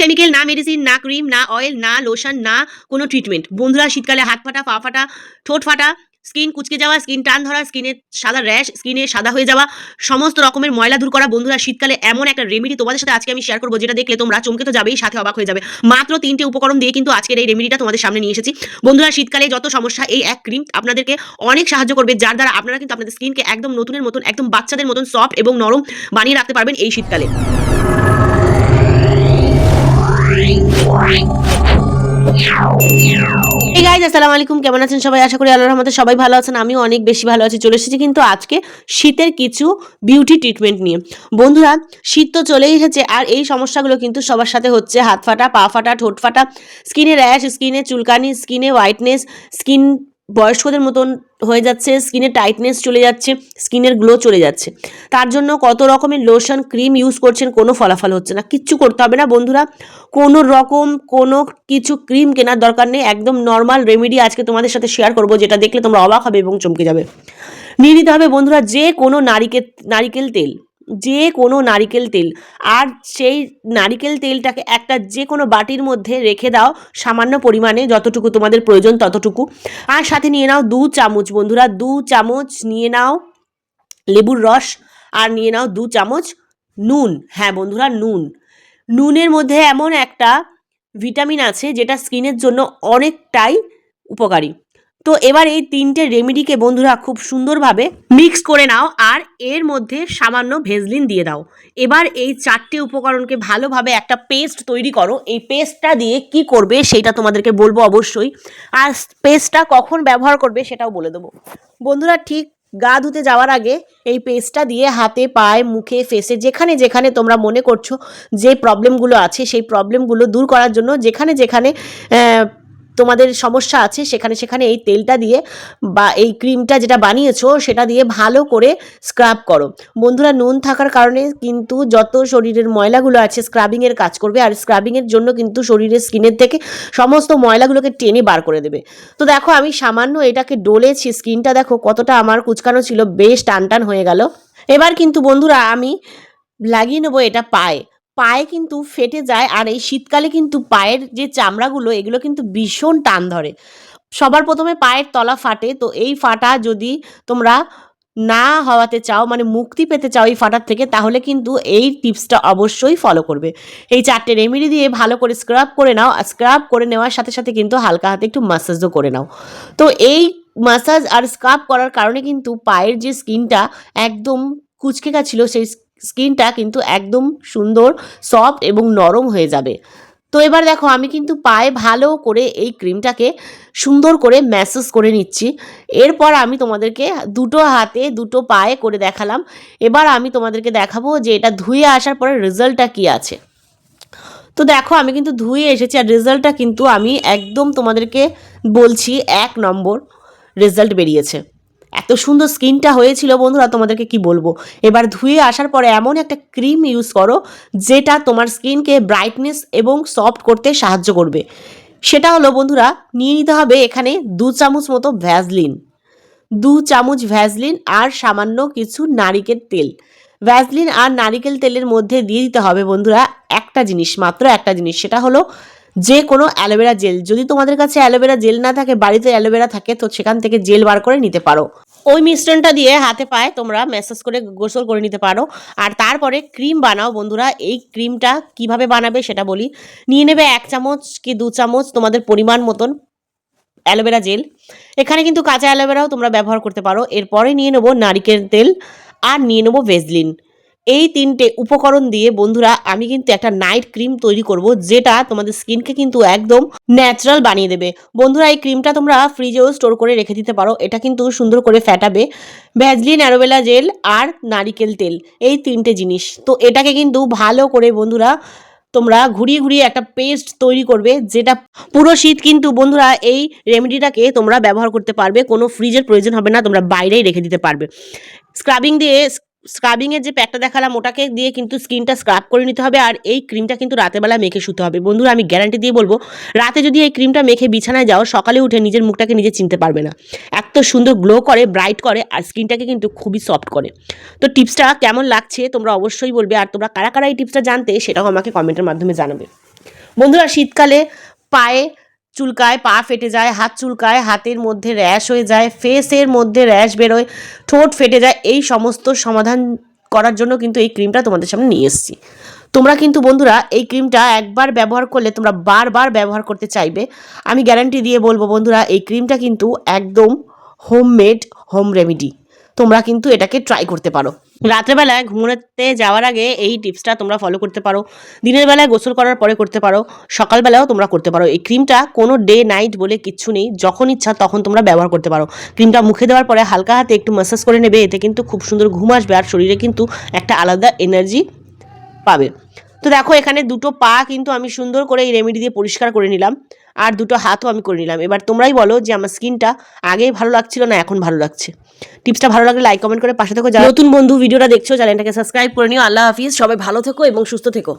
Chemical না medicine না cream না অয়েল না লোশন না কোনো ট্রিটমেন্ট বন্ধুরা, শীতকালে হাত ফাটা, পা ফাটা, ঠোঁট ফাটা স্কিন কুচকে যাওয়া স্কিন টান ধরা স্কিনে সাদা র্যাশ স্কিনে সাদা হয়ে যাওয়া, সমস্ত রকমের ময়লা দূর করা। বন্ধুরা, শীতকালে এমন একটা রেমেডি তোমাদের সাথে আজকে আমি শেয়ার করব, যেটা দেখলে তোমরা চমকে তো যাবেই, সাথে অবাক হয়ে যাবে। মাত্র তিনটে উপকরণ দিয়ে কিন্তু আজকের এই রেমেডিটা তোমাদের সামনে নিয়ে এসেছি। বন্ধুরা, শীতকালে যত সমস্যা, এই এক ক্রিম আপনাদেরকে অনেক সাহায্য করবে, যার দ্বারা আপনারা কিন্তু আপনাদের স্কিনকে একদম নতুনের মতন, একদম বাচ্চাদের মতন সফট এবং নরম বানিয়ে রাখতে পারবেন এই শীতকালে। এই গাইজ আসসালামু আলাইকুম। কেমন আছেন সবাই? আশা করি আল্লাহর রহমতে সবাই ভালো আছেন। আমিও অনেক বেশি ভালো আছি। চলে এসেছি কিন্তু আজকে শীতের কিছু বিউটি ট্রিটমেন্ট নিয়ে। বন্ধুরা, শীত তো চলেই এসেছে আর এই সমস্যাগুলো কিন্তু সবার সাথে হচ্ছে। হাত ফাটা, পা ফাটা, ঠোঁট ফাটা স্কিনে র্যাশ স্কিনে চুলকানি স্কিনে হোয়াইটনেস স্কিন বয়স্কদের মতন হয়ে যাচ্ছে স্কিনে টাইটনেস চলে যাচ্ছে স্কিনের গ্লো চলে যাচ্ছে। তার জন্য কত রকমের লোশন ক্রিম ইউজ করছেন, কোনো ফলাফল হচ্ছে না। কিচ্ছু করতে হবে না বন্ধুরা। কোনো রকম কোনো কিছু ক্রিম কেনার দরকার নেই। একদম নর্মাল রেমেডি আজকে তোমাদের সাথে শেয়ার করব, যেটা দেখলে তোমরা অবাক হবে এবং চমকে যাবে। নিয়ে নিতে হবে বন্ধুরা যে কোনো নারিকেল নারিকেল তেল। যে কোনো নারিকেল তেল। আর সেই নারিকেল তেলটাকে একটা যে কোনো বাটির মধ্যে রেখে দাও সামান্য পরিমাণে যতটুকু তোমাদের প্রয়োজন ততটুকু। আর সাথে নিয়ে নাও দু চামচ বন্ধুরা, দু চামচ নিয়ে নাও লেবুর রস আর নিয়ে নাও দু চামচ নুন। হ্যাঁ বন্ধুরা, নুন। নুনের মধ্যে এমন একটা ভিটামিন আছে যেটা স্কিনের জন্য অনেকটাই উপকারী। তো এবার এই তিনটে রেমেডিকে বন্ধুরা খুব সুন্দরভাবে মিক্স করে নাও আর এর মধ্যে সামান্য ভেজলিন দিয়ে দাও। এবার এই চারটে উপকরণকে ভালোভাবে একটা পেস্ট তৈরি করো। এই পেস্টটা দিয়ে কি করবে সেটা তোমাদেরকে বলব অবশ্যই। আর পেস্টটা কখন ব্যবহার করবে সেটাও বলে দেবো। বন্ধুরা ঠিক গা ধুতে যাওয়ার আগে এই পেস্টটা দিয়ে হাতে, পায়ে, মুখে ফেসে যেখানে যেখানে তোমরা মনে করছ যে প্রবলেমগুলো আছে, সেই প্রবলেমগুলো দূর করার জন্য যেখানে যেখানে তোমাদের সমস্যা আছে, সেখানে সেখানে এই তেলটা দিয়ে বা এই ক্রিমটা যেটা বানিয়েছো, সেটা দিয়ে ভালো করে স্ক্রাব করো। বন্ধুরা, নুন থাকার কারণে কিন্তু যত শরীরের ময়লাগুলো আছে স্ক্রাবিংয়ের কাজ করবে। আর স্ক্রাবিংয়ের জন্য কিন্তু শরীরের স্কিনের থেকে সমস্ত ময়লাগুলোকে টেনে বার করে দেবে। তো দেখো, আমি সামান্য এটাকে ডলেছি, স্কিনটা দেখো কতটা আমার কুচকানো ছিল, বেশ টান টান হয়ে গেল। এবার কিন্তু বন্ধুরা, আমি লাগিয়ে নেব এটা পায়ে। পায়ে কিন্তু ফেটে যায় আর এই শীতকালে কিন্তু পায়ের যে চামড়াগুলো, এগুলো কিন্তু ভীষণ টান ধরে। সবার প্রথমে পায়ের তলা ফাটে, তো এই ফাটা যদি তোমরা না হওয়াতে চাও মানে মুক্তি পেতে চাও এই ফাটার থেকে, তাহলে কিন্তু এই টিপসটা অবশ্যই ফলো করবে। এই চারটে রেমেডি দিয়ে ভালো করে স্ক্রাব করে নাও, আর স্ক্রাব করে নেওয়ার সাথে সাথে কিন্তু হালকা হাতে একটু মাসাজও করে নাও। তো এই মাসাজ আর স্ক্রাব করার কারণে কিন্তু পায়ের যে স্কিনটা একদম কুচকে গেছিল, সেই স্কিনটা কিন্তু একদম সুন্দর, সফট এবং নরম হয়ে যাবে। তো এবার দেখো, আমি কিন্তু পায়ে ভালো করে এই ক্রিমটাকে সুন্দর করে ম্যাসেজ করে নিচ্ছি। এরপর আমি তোমাদেরকে দুটো হাতে, দুটো পায়ে করে দেখালাম। এবার আমি তোমাদেরকে দেখাবো যে এটা ধুয়ে আসার পরে রেজাল্টটা কী আছে। তো দেখো, আমি কিন্তু ধুয়ে এসেছি আর রেজাল্টটা কিন্তু আমি একদম তোমাদেরকে বলছি, এক নম্বর রেজাল্ট বেরিয়েছে। এত সুন্দর স্কিনটা হয়েছিল বন্ধুরা, তোমাদেরকে কি বলব? এবার ধুয়ে আসার পরে এমন একটা ক্রিম ইউজ করো, যেটা তোমার স্কিনকে ব্রাইটনেস এবং সফট করতে সাহায্য করবে। সেটা হলো বন্ধুরা, নিয়ে নিতে হবে এখানে দু চামচ মতো ভ্যাজলিন দু চামচ ভ্যাজলিন আর সামান্য কিছু নারিকেল তেল। ভ্যাজলিন আর নারিকেল তেলের মধ্যে দিয়ে দিতে হবে বন্ধুরা, একটা জিনিস মাত্র, একটা জিনিস, সেটা হলো যে কোনো অ্যালোভেরা জেল। যদি তোমাদের কাছে অ্যালোভেরা জেল না থাকে, বাড়িতে অ্যালোভেরা থাকে, তো সেখান থেকে জেল বার করে নিতে পারো। ওই মিশ্রণটা দিয়ে হাতে পায়ে তোমরা ম্যাসাজ করে গোসল করে নিতে পারো। আর তারপরে ক্রিম বানাও বন্ধুরা। এই ক্রিমটা কীভাবে বানাবে সেটা বলি। নিয়ে নেবে এক চামচ কি দু চামচ তোমাদের পরিমাণ মতন অ্যালোভেরা জেল। এখানে কিন্তু কাঁচা অ্যালোভেরাও তোমরা ব্যবহার করতে পারো। এরপরে নিয়ে নেব নারিকেল তেল আর নিয়ে নেব ভেজলিন। এই তিনটে উপকরণ দিয়ে, বন্ধুরা, আমি কিন্তু একটা নাইট ক্রিম তৈরি করব, যেটা তোমাদের স্কিনকে কিন্তু একদম ন্যাচারাল বানিয়ে দেবে। বন্ধুরা, এই ক্রিমটা তোমরা ফ্রিজেও স্টোর করে রেখে দিতে পারো, এটা কিন্তু সুন্দর করে ফ্যাটাবে। ভ্যাজলিন অ্যারোভেলা জেল আর নারিকেল তেল, এই তিনটে জিনিস। তো এটাকে কিন্তু ভালো করে, বন্ধুরা, তোমরা ঘুরিয়ে ঘুরিয়ে একটা পেস্ট তৈরি করবে, যেটা পুরো শীত কিন্তু, বন্ধুরা, এই রেমেডিটাকে তোমরা ব্যবহার করতে পারবে, কোনো ফ্রিজের প্রয়োজন হবে না, তোমরা বাইরেই রেখে দিতে পারবে। স্ক্রাবিং দিয়ে স্ক্রাবিংয়ের যে প্যাকটা দেখালাম, ওটাকে দিয়ে কিন্তু স্কিনটা স্ক্রাব করে নিতে হবে আর এই ক্রিমটা কিন্তু রাতেবেলা মেখে শুতে হবে। বন্ধুরা, আমি গ্যারান্টি দিয়ে বলব, রাতে যদি এই ক্রিমটা মেখে বিছানায় যাও, সকালে উঠে নিজের মুখটাকে নিজে চিনতে পারবে না। এত সুন্দর গ্লো করে ব্রাইট করে, আর স্কিনটাকে কিন্তু খুবই সফট করে। তো টিপসটা কেমন লাগছে তোমরা অবশ্যই বলবে, আর তোমরা কারা কারা এই টিপসটা জানতে, সেটাও আমাকে কমেন্টের মাধ্যমে জানাবে। বন্ধুরা, শীতকালে পায়ে চুলকায়, পা ফেটে যায়, হাত চুলকায়, হাতের মধ্যে র্যাশ হয়ে যায়, ফেসের মধ্যে র্যাশ বেরোয়, ঠোঁট ফেটে যায়। এই সমস্ত সমাধান করার জন্য কিন্তু এই ক্রিমটা তোমাদের সামনে নিয়ে এসেছি। তোমরা কিন্তু বন্ধুরা, এই ক্রিমটা একবার ব্যবহার করলে তোমরা বারবার ব্যবহার করতে চাইবে। আমি গ্যারান্টি দিয়ে বলব বন্ধুরা, এই ক্রিমটা কিন্তু একদম হোমমেড হোম রেমেডি। তোমরা কিন্তু এটাকে ট্রাই করতে পারো। রাত্রেবেলায় ঘুমোতে যাওয়ার আগে এই টিপসটা তোমরা ফলো করতে পারো। দিনের বেলায় গোসল করার পরে করতে পারো। সকালবেলাও তোমরা করতে পারো। এই ক্রিমটা কোনো ডে নাইট বলে কিচ্ছু নেই। যখন ইচ্ছা তখন তোমরা ব্যবহার করতে পারো। ক্রিমটা মুখে দেওয়ার পরে হালকা হাতে একটু ম্যাসাজ করে নেবে। এতে কিন্তু খুব সুন্দর ঘুম আসবে আর শরীরে কিন্তু একটা আলাদা এনার্জি পাবে। তো দেখো, এখানে দুটো পা কিন্তু আমি সুন্দর করে এই রেমেডি দিয়ে পরিষ্কার করে নিলাম আর দুটো হাতও আমি করে নিলাম। এবার তোমরাই বলো যে আমার স্কিনটা আগেই ভালো লাগছিল না এখন ভালো লাগছে। টিপসটা ভালো লাগলে লাইক কমেন্ট করে পাশে থেকো। যা নতুন বন্ধু ভিডিওটা দেখছ, চ্যানেলটাকে সাবস্ক্রাইব করে নিও। আল্লাহ হাফিজ। সবাই ভালো থেকো এবং সুস্থ থেকো।